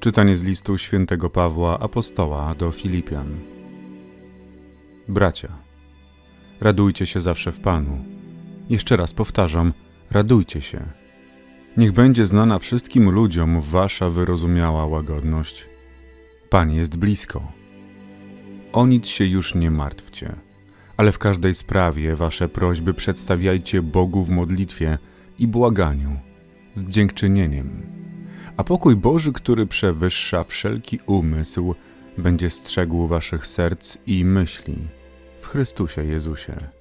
Czytanie z listu świętego Pawła apostoła do Filipian. Bracia, radujcie się zawsze w Panu. Jeszcze raz powtarzam, radujcie się. Niech będzie znana wszystkim ludziom wasza wyrozumiała łagodność. Pan jest blisko. O nic się już nie martwcie, ale w każdej sprawie wasze prośby przedstawiajcie Bogu w modlitwie i błaganiu, z dziękczynieniem. A pokój Boży, który przewyższa wszelki umysł, będzie strzegł waszych serc i myśli w Chrystusie Jezusie.